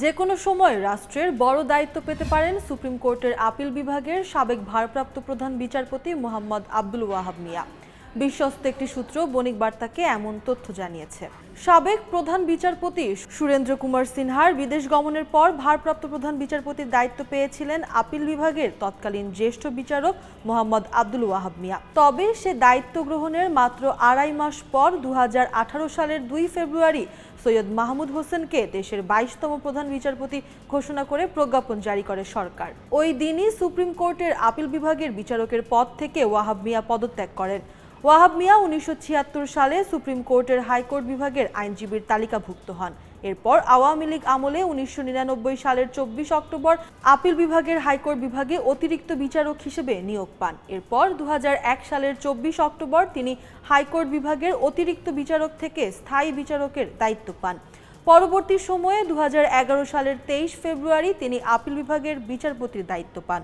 যে কোনো সময় রাষ্ট্রের বড় দায়িত্ব পেতে পারেন সুপ্রিম কোর্টের আপিল বিভাগের সাবেক ভারপ্রাপ্ত প্রধান বিচারপতি মোহাম্মদ আব্দুল ওয়াহাব মিয়া। বিশ্বস্ত একটি সূত্র বণিক বার্তাকে এমন তথ্য জানিয়েছে। সাবেক প্রধান বিচারপতি সুরেন্দ্র কুমার সিনহার বিদেশ গমনের পর ভারপ্রাপ্ত প্রধান বিচারপতির দায়িত্ব পেয়েছিলেন আপিল বিভাগের তৎকালীন জ্যেষ্ঠ বিচারক মোহাম্মদ আব্দুল ওয়াহাব মিয়া। তবে সে দায়িত্ব গ্রহণের মাত্র আড়াই মাস পর দু হাজার আঠারো সালের দুই ফেব্রুয়ারি সৈয়দ মাহমুদ হোসেনকে দেশের বাইশতম প্রধান বিচারপতি ঘোষণা করে প্রজ্ঞাপন জারি করে সরকার। ওই দিনই সুপ্রিম কোর্টের আপিল বিভাগের বিচারকের পদ থেকে ওয়াহাব মিয়া পদত্যাগ করেন। ওয়াহাব মিয়া উনিশশো ছিয়াত্তর সালে সুপ্রিম কোর্টের হাইকোর্ট বিভাগের আইনজীবীর তালিকাভুক্ত হন। এরপর আওয়ামী লীগ আমলে উনিশশো নিরানব্বই সালের চব্বিশ অক্টোবর আপিল বিভাগের হাইকোর্ট বিভাগে অতিরিক্ত বিচারক হিসেবে নিয়োগ পান। এরপর দু হাজার এক সালের চব্বিশ অক্টোবর তিনি হাইকোর্ট বিভাগের অতিরিক্ত বিচারক থেকে স্থায়ী বিচারকের দায়িত্ব পান। পরবর্তী সময়ে দু হাজার এগারো সালের তেইশ ফেব্রুয়ারি তিনি আপিল বিভাগের বিচারপতির দায়িত্ব পান।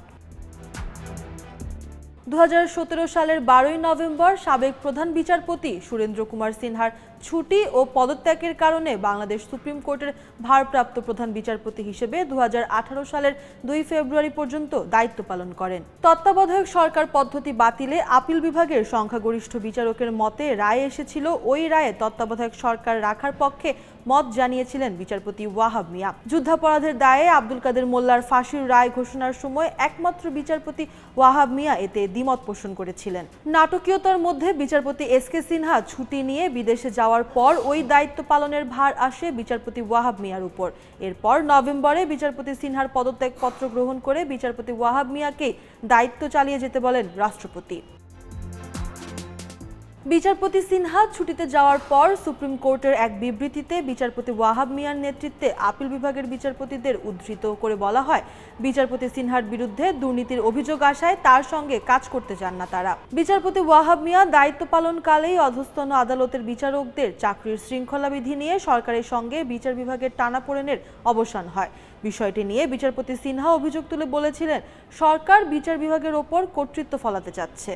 দুহাজার সতেরো সালের বারোই নভেম্বর সাবেক প্রধান বিচারপতি সুরেন্দ্র কুমার সিনহার ছুটি ও পদত্যাগের কারণে বাংলাদেশ সুপ্রিম কোর্টের ভারপ্রাপ্ত প্রধান বিচারপতি হিসেবে দু হাজার আঠারো সালের দুই ফেব্রুয়ারি পর্যন্ত দায়িত্ব পালন করেন। তত্ত্বাবধায়ক সরকার পদ্ধতি বাতিলে আপিল বিভাগের সংখ্যাগরিষ্ঠ বিচারকের মতে রায় এসেছিল, ওই রায়ে তত্ত্বাবধায়ক সরকার রাখার পক্ষে মত জানিয়েছিলেন বিচারপতি ওয়াহাব মিয়া। যুদ্ধাপরাধের দায়ে আব্দুল কাদের মোল্লার ফাঁসির রায় ঘোষণার সময় একমাত্র বিচারপতি ওয়াহাব মিয়া এতে দ্বিমত পোষণ করেছিলেন। নাটকীয়তার মধ্যে বিচারপতি এস কে সিনহা ছুটি নিয়ে বিদেশে যাওয়ার পর ওই দায়িত্ব পালনের ভার আসে বিচারপতি ওয়াহাব মিয়ার উপর। এরপর নভেম্বরে বিচারপতি সিনহার পদত্যাগ পত্র গ্রহণ করে বিচারপতি ওয়াহাব মিয়াকে দায়িত্ব চালিয়ে যেতে বলেন রাষ্ট্রপতি। বিচারপতি সিনহা ছুটিতে যাওয়ার পর সুপ্রিম কোর্টের এক বিবৃতিতে বিচারপতি ওয়াহাব মিয়ার নেতৃত্বে আপিল বিভাগের বিচারপতিদের উদ্ধৃত করে বলা হয়, বিচারপতি সিনহার বিরুদ্ধে দুর্নীতির অভিযোগ আসায় তার সঙ্গে কাজ করতে চান না তারা। বিচারপতি ওয়াহাব মিয়া দায়িত্ব পালনকালেই অধস্তন আদালতের বিচারকদের চাকরির শৃঙ্খলা বিধি নিয়ে সরকারের সঙ্গে বিচার বিভাগের টানাপোড়েনের অবসান হয়। বিষয়টি নিয়ে বিচারপতি সিনহা অভিযোগ তুলে বলেছিলেন, সরকার বিচার বিভাগের ওপর কর্তৃত্ব ফলাতে চাচ্ছে।